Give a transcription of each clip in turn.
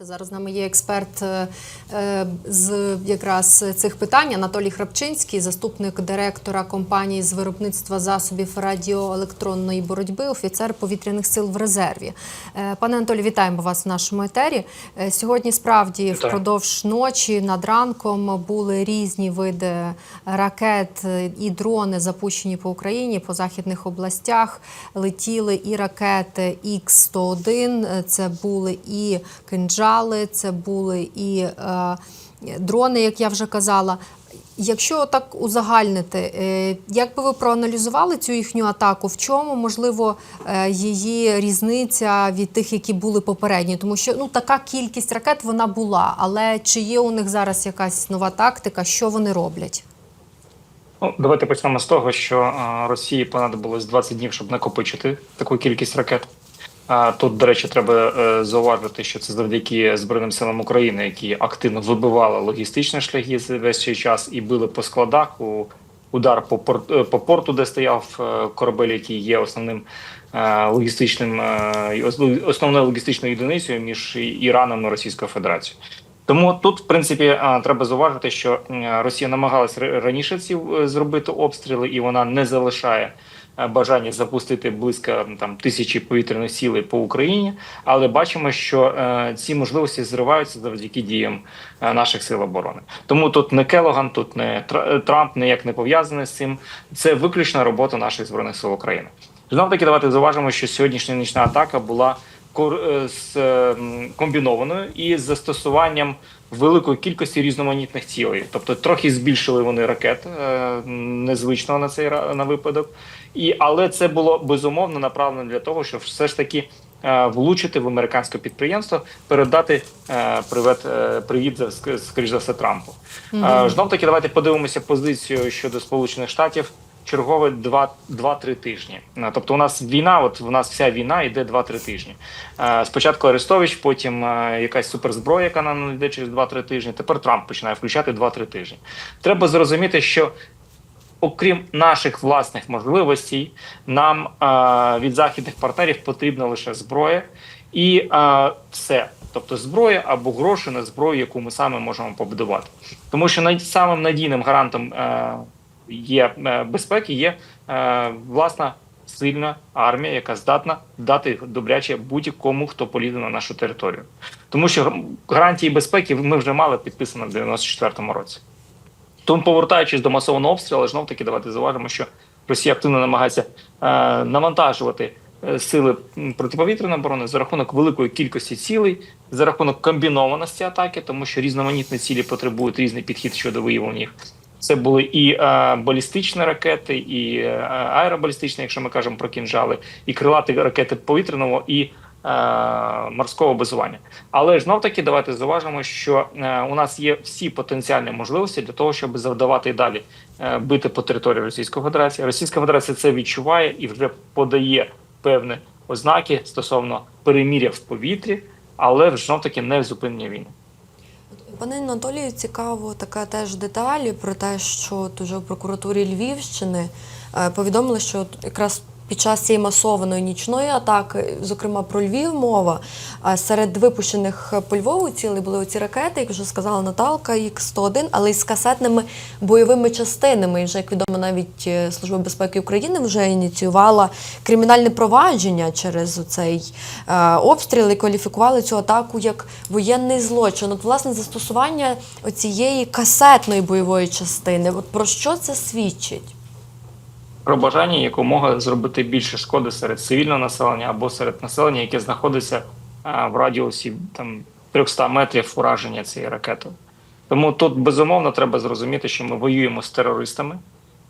Зараз з нами є експерт е, е, з якраз цих питань Анатолій Храпчинський, заступник директора компанії з виробництва засобів радіоелектронної боротьби, офіцер повітряних сил в резерві. Е, Пане Анатолій, вітаємо вас в нашому етері. Сьогодні справді Вітаю. впродовж ночі над ранком були різні види ракет і дрони запущені по Україні по західних областях. Летіли і ракети Х-101, е, це були і кинджали, це були і е, дрони, як я вже казала. Якщо так узагальнити, е, як би ви проаналізували цю їхню атаку? В чому можливо е, її різниця від тих, які були попередні? Тому що ну така кількість ракет вона була, але чи є у них зараз якась нова тактика? Що вони роблять? Ну, давайте почнемо з того, що Росії понадобилось 20 днів, щоб накопичити таку кількість ракет. А, тут, до речі, треба е, зауважити, що це завдяки Збройним силам України, які активно вибивали логістичні шляхи за весь цей час і били по складах. У удар по порт, е, по порту, де стояв е, корабель, який є основним логістичним е, основною логістичною одиницею між Іраном і Російською Федерацією. Тому тут, в принципі, треба зауважити, що Росія намагалась раніше ці зробити обстріли, і вона не залишає бажання запустити близько там тисячі повітряних сілей по Україні. Але бачимо, що е, ці можливості зриваються завдяки діям е, наших сил оборони. Тому тут не Келоган, тут не е, Трамп ніяк не пов'язаний з цим. Це виключна робота наших збройних сил України. Знов таки, давайте зауважимо, що сьогоднішня нічна атака була е, з е, комбінованою і з застосуванням великої кількості різноманітних цілей. Тобто трохи збільшили вони ракет е, незвичного на цей на випадок. І але це було безумовно направлено для того, щоб все ж таки. е, Влучити в американське підприємство, передати е, привет, е, привіт за ск- скоріш за все Трампу. Е, Знов таки, давайте подивимося позицію щодо Сполучених Штатів. Чергове 2-3 тижні. Тобто, у нас війна, от у нас вся війна йде 2-3 тижні. Спочатку Арестович, потім якась суперзброя, яка нам йде через 2-3 тижні. Тепер Трамп починає включати 2-3 тижні. Треба зрозуміти, що окрім наших власних можливостей, нам е, від західних партнерів потрібна лише зброя і е, все. Тобто зброя або гроші на зброю, яку ми саме можемо побудувати. Тому що най- самим надійним гарантом є е, безпеки, є е, власна сильна армія, яка здатна дати добряче будь-кому, хто полізе на нашу територію. Тому що гар- гарантії безпеки ми вже мали підписано в 94-му році. Тому, повертаючись до масованого обстрілу, знов таки давайте зауважимо, що Росія активно намагається е, навантажувати сили протиповітряної оборони за рахунок великої кількості цілей, за рахунок комбінованості атаки, тому що різноманітні цілі потребують різний підхід щодо виявлення їх. Це були і е, балістичні ракети, і е, аеробалістичні, якщо ми кажемо про кінжали, і крилаті ракети повітряного і е, морського базування. Але знов таки давайте зауважимо, що е, у нас є всі потенціальні можливості для того, щоб завдавати і далі е, бити по території Російської Федерації. Російська Федерація це відчуває і вже подає певні ознаки стосовно переміря в повітрі, але знов таки не зупинення війни. Пане Анатолію, цікаво така теж деталі про те, що от уже в прокуратурі Львівщини е, повідомили, що якраз під час цієї масованої нічної атаки, зокрема про Львів мова, серед випущених по Львову цілей були оці ракети, як вже сказала Наталка, Х-101, але й з касетними бойовими частинами. І вже як відомо, навіть е, Служба безпеки України вже ініціювала кримінальне провадження через цей е, обстріл і кваліфікували цю атаку як воєнний злочин. От власне застосування оцієї касетної бойової частини. От про що це свідчить? Про бажання якомога зробити більше шкоди серед цивільного населення або серед населення, яке знаходиться в радіусі там 300 метрів ураження цієї ракети. Тому тут безумовно треба зрозуміти, що ми воюємо з терористами,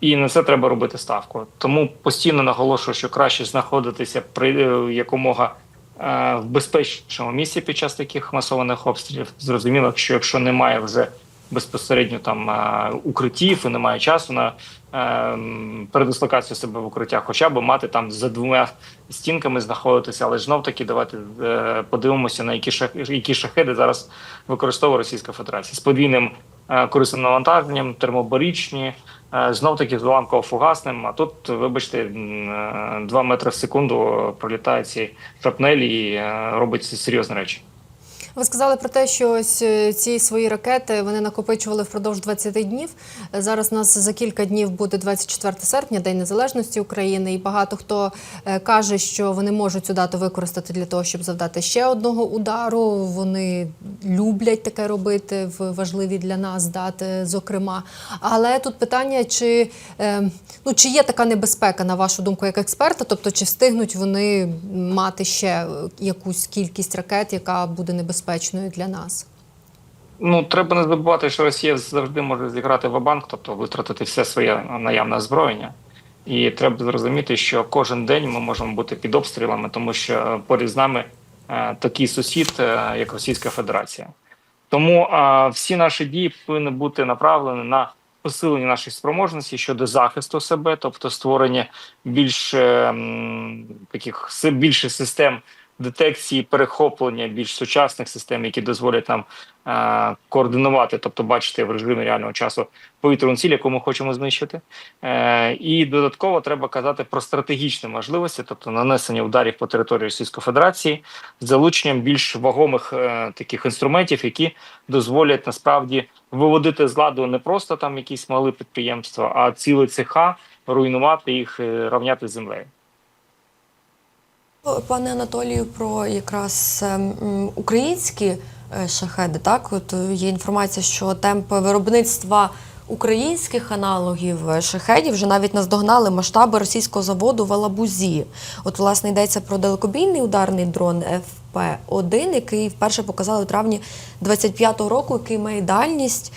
і на це треба робити ставку. Тому постійно наголошую, що краще знаходитися при е, якомога е, в безпечному місці під час таких масованих обстрілів. Зрозуміло, що якщо немає вже безпосередньо там е, укриттів і немає часу на е, передислокацію себе в укриття, хоча б мати там за двома стінками знаходитися, але знов таки давайте е, подивимося на які шах, які шахеди зараз використовує Російська Федерація з подвійним е, корисним навантаженням, термобарічні, е, знов таки з уламково-фугасним. А тут, вибачте, м, е, 2 метри в секунду пролітають ці шрапнелі і робить серйозні речі. Ви сказали про те, що ось е, ці свої ракети вони накопичували впродовж 20 днів. Е, Зараз нас за кілька днів буде 24 серпня, День Незалежності України, і багато хто е, каже, що вони можуть цю дату використати для того, щоб завдати ще одного удару. Вони люблять таке робити в важливі для нас дати, зокрема. Але тут питання, чи, ну, чи є така небезпека, на вашу думку, як експерта, тобто чи встигнуть вони мати ще якусь кількість ракет, яка буде небезпечною для нас? Ну треба не забувати, що Росія завжди може зіграти в банк, тобто витратити все своє наявне озброєння. І треба зрозуміти, що кожен день ми можемо бути під обстрілами, тому що е, поряд з нами е, такий сусід, е, як Російська Федерація. Тому всі наші дії повинні бути направлені на посилення наших спроможностей щодо захисту себе, тобто створення більш таких більше систем детекції, перехоплення більш сучасних систем, які дозволять нам е, координувати, тобто бачити в режимі реального часу повітряну ціль, яку ми хочемо знищити. Е, і додатково треба казати про стратегічні можливості, тобто нанесення ударів по території Російської Федерації з залученням більш вагомих е, таких інструментів, які дозволять насправді виводити з ладу не просто там якісь малі підприємства, а цілі цеха, руйнувати їх, е, рівняти з землею. Пане Анатолію, про якраз ем, українські е, шахеди, так от е, є інформація, що темпи виробництва українських аналогів е, шахедів вже навіть наздогнали масштаби російського заводу в Алабузі. От, власне, йдеться про далекобійний ударний дрон ФП-1, який вперше показали у травні 25-го року, який має дальність.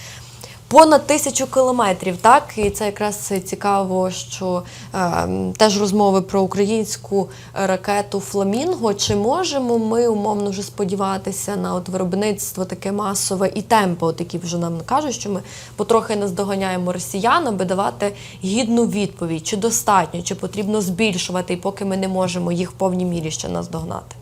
Понад тисячу кілометрів, так і це якраз цікаво, що е, теж розмови про українську ракету Фламінго. Чи можемо ми умовно вже сподіватися на от виробництво таке масове і темпи, от які вже нам кажуть, що ми потрохи наздоганяємо росіян, аби давати гідну відповідь, чи достатньо, чи потрібно збільшувати, і поки ми не можемо їх в повній мірі ще наздогнати.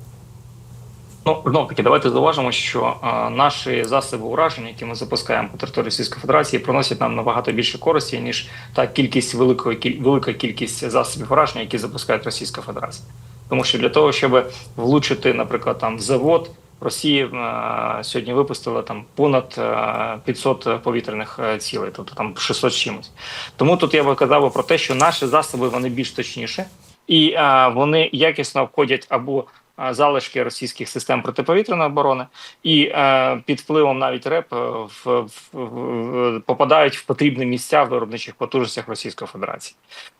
Ну знов таки, давайте зауважимо, що е, наші засоби ураження, які ми запускаємо по території Російської Федерації, приносять нам набагато більше користі ніж та кількість великої кіль- велика кількість засобів ураження, які запускає Російська Федерація. Тому що для того, щоб влучити, наприклад, там в завод. Росія е, сьогодні випустила там понад е, 500 повітряних цілей, тобто там 600 з чимось. Тому тут я би казав про те, що наші засоби вони більш точніші, і е, вони якісно обходять або залишки російських систем протиповітряної оборони, і е, під впливом навіть РЕП е, в, в, в, попадають в потрібні місця в виробничих потужностях Російської Федерації.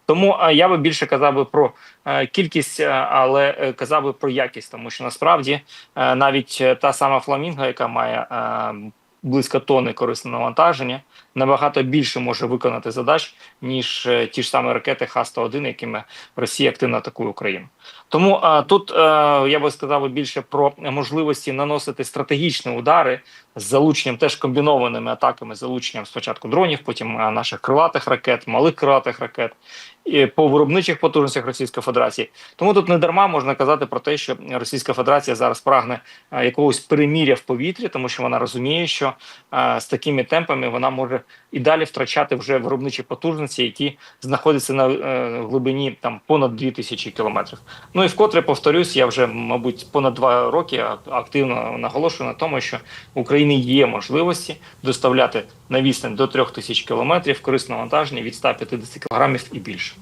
Тому е, я би більше казав би про е, кількість, е, але е, казав би про якість, тому що насправді е, навіть е, та сама фламінго, яка має е, близько тонни корисного навантаження, набагато більше може виконати задач ніж е, ті ж самі ракети Х-101, якими Росія активно атакує Україну. Тому е, тут е, я би сказав більше про можливості наносити стратегічні удари з залученням теж комбінованими атаками, з залученням спочатку дронів, потім наших крилатих ракет, малих крилатих ракет і по виробничих потужностях Російської Федерації. Тому тут не дарма можна казати про те, що Російська Федерація зараз прагне якогось переміря в повітрі, тому що вона розуміє, що е, з такими темпами вона може і далі втрачати вже виробничі потужності, які знаходяться на е, глибині там понад 2000 кілометрів. Ну і вкотре повторюсь, я вже мабуть понад два роки активно наголошую на тому, що в Україні є можливості доставляти на відстань до 3000 кілометрів корисне навантаження від 150 кілограмів і більше.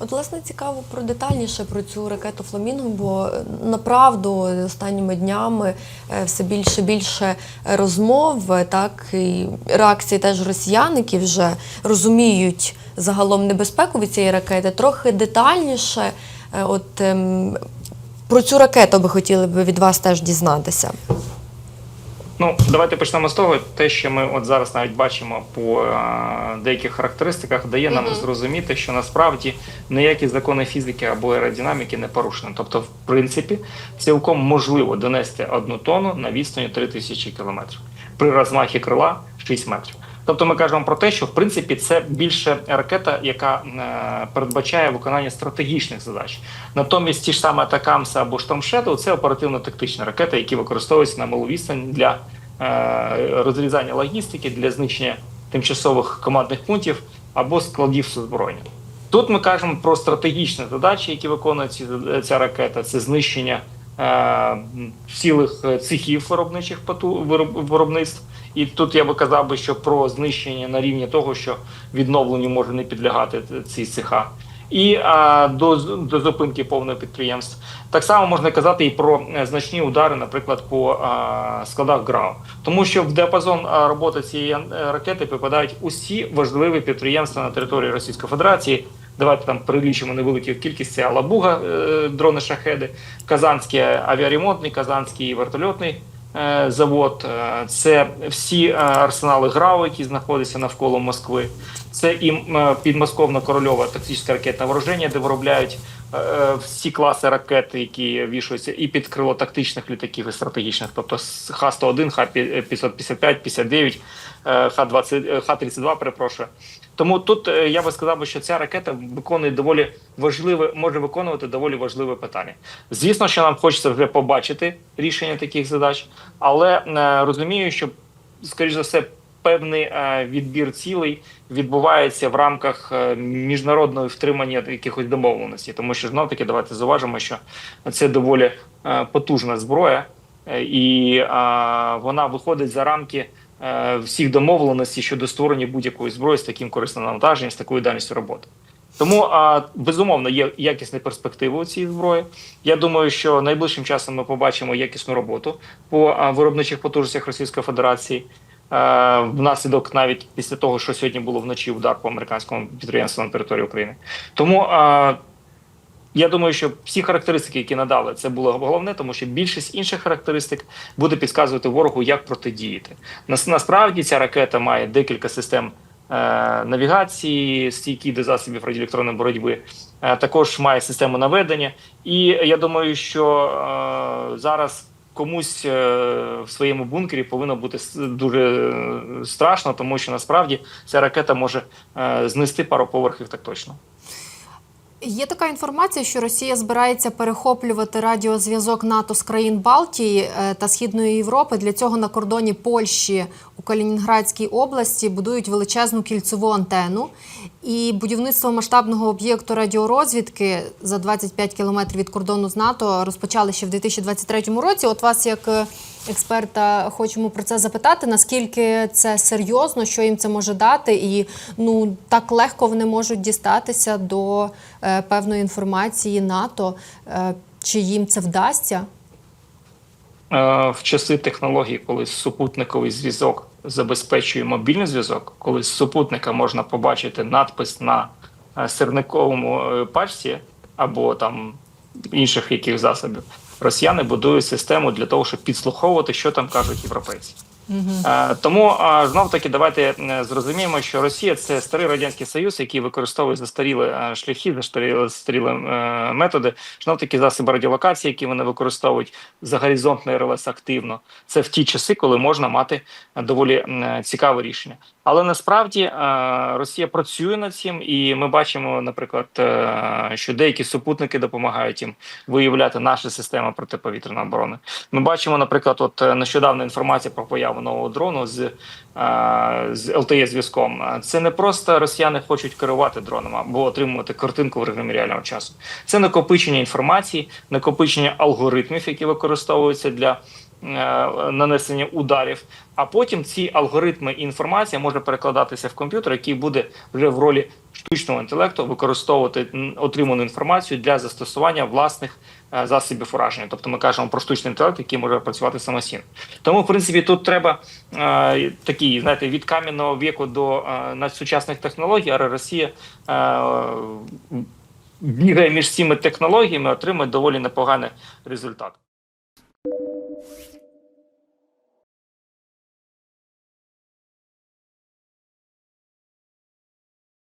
От, власне, цікаво про детальніше про цю ракету Фламінго, бо е, направду останніми днями е, все більше більше розмов, е, так і реакції теж росіян, які вже розуміють загалом небезпеку від цієї ракети. Трохи детальніше, от ем, про цю ракету би хотіли б від вас теж дізнатися. Ну, давайте почнемо з того, те, що ми от зараз навіть бачимо по е, деяких характеристиках, дає нам зрозуміти, що насправді ніякі закони фізики або аеродинаміки не порушені. Тобто, в принципі, цілком можливо донести одну тонну на відстані 3000 кілометрів при розмахі крила 6 метрів. Тобто ми кажемо про те, що в принципі це більше ракета, яка е, передбачає виконання стратегічних задач. Натомість ті ж саме Атакамса або Штормшедоу – це оперативно-тактичні ракети, які використовуються на малу відстань для е, розрізання логістики, для знищення тимчасових командних пунктів або складів з озброєнням. Тут ми кажемо про стратегічні задачі, які виконує ця ракета. Це знищення е, цілих цехів виробничих виробництв. І тут я би казав би, що про знищення на рівні того, що відновленню може не підлягати ці цеха. І а, до, до зупинки повного підприємств. Так само можна казати і про е, значні удари, наприклад, по а, складах ГРАУ. Тому що в діапазон роботи цієї е, ракети попадають усі важливі підприємства на території Російської Федерації. Давайте там перелічимо невелику кількість. Це Алабуга, е, дрони шахеди, Казанський авіаремонтний, Казанський вертольотний завод. е, Це всі е, арсенали ГРАУ, які знаходяться навколо Москви. Це і е, підмосковно корольова тактична ракетна вооруження, де виробляють е, всі класи ракет, які вішаються і під крило тактичних літаків і стратегічних, тобто з Х-101, Х-555, 59, е, Х-20, е, Х-32, перепрошую. Тому тут е, я би сказав, що ця ракета виконує доволі важливе, може виконувати доволі важливе питання. Звісно, що нам хочеться вже побачити рішення таких задач, але е, розумію, що скоріш за все. Певний е, відбір цілей відбувається в рамках міжнародного втримання якихось домовленостей, тому що знов таки давайте зауважимо, що це доволі потужна зброя, і вона виходить за рамки всіх домовленостей щодо створення будь-якої зброї з таким корисним навантаженням, з такою дальністю роботи. Тому а, безумовно є якісні перспективи у цій зброї. Я думаю, що найближчим часом ми побачимо якісну роботу по виробничих потужностях Російської Федерації. Е, Внаслідок навіть після того, що сьогодні було вночі удар по американському підприємству на території України. Тому е, я думаю, що всі характеристики, які надали, це було головне, тому що більшість інших характеристик буде підказувати ворогу, як протидіяти. Нас- Насправді ця ракета має декілька систем е, навігації, стійкі до засобів радіоелектронної боротьби. Е, також має систему наведення. І я думаю, що е, зараз комусь в своєму бункері повинно бути дуже страшно, тому що насправді ця ракета може знести пару поверхів так точно. Є така інформація, що Росія збирається перехоплювати радіозв'язок НАТО з країн Балтії е, та Східної Європи. Для цього на кордоні Польщі у Калінінградській області будують величезну кільцеву антенну. І будівництво масштабного об'єкту радіорозвідки за 25 кілометрів від кордону з НАТО розпочали ще в 2023 році. От вас, як е, експерта, хочемо про це запитати. Наскільки це серйозно, що їм це може дати, і ну так легко вони можуть дістатися до е, певної інформації НАТО. Е, чи їм це вдасться? Е, в часи технологій, коли супутниковий зв'язок забезпечує мобільний зв'язок, коли з супутника можна побачити надпис на е, сирниковому е, пачці або там інших яких засобів, росіяни будують систему для того, щоб підслуховувати, що там кажуть європейці. Е, Тому знов таки давайте е, зрозуміємо, що Росія це старий радянський союз, який використовує застаріли е, шляхи, застаріли застаріли е, методи. Знов таки засоби радіолокації, які вони використовують за горизонтний РЛС активно. Це в ті часи, коли можна мати доволі цікаве рішення. Але насправді е, Росія працює над цим, і ми бачимо, наприклад, е, що деякі супутники допомагають їм виявляти наша система протиповітряної оборони. Ми бачимо, наприклад, от е, нещодавна інформація про появу нового дрону з, з lte зв'язком. Це не просто росіяни хочуть керувати дроном або отримувати картинку в режимі реального часу. Це накопичення інформації, накопичення алгоритмів, які використовуються для нанесення ударів. А потім ці алгоритми і інформація може перекладатися в комп'ютер, який буде вже в ролі штучного інтелекту використовувати отриману інформацію для застосування власних е, засобів ураження. Тобто ми кажемо про штучний інтелект, який може працювати самостійно. Тому, в принципі, тут треба е, такі, знаєте, від кам'яного віку до е, надсучасних технологій, але Росія е, бігає між цими технологіями, отримує доволі непоганий результат.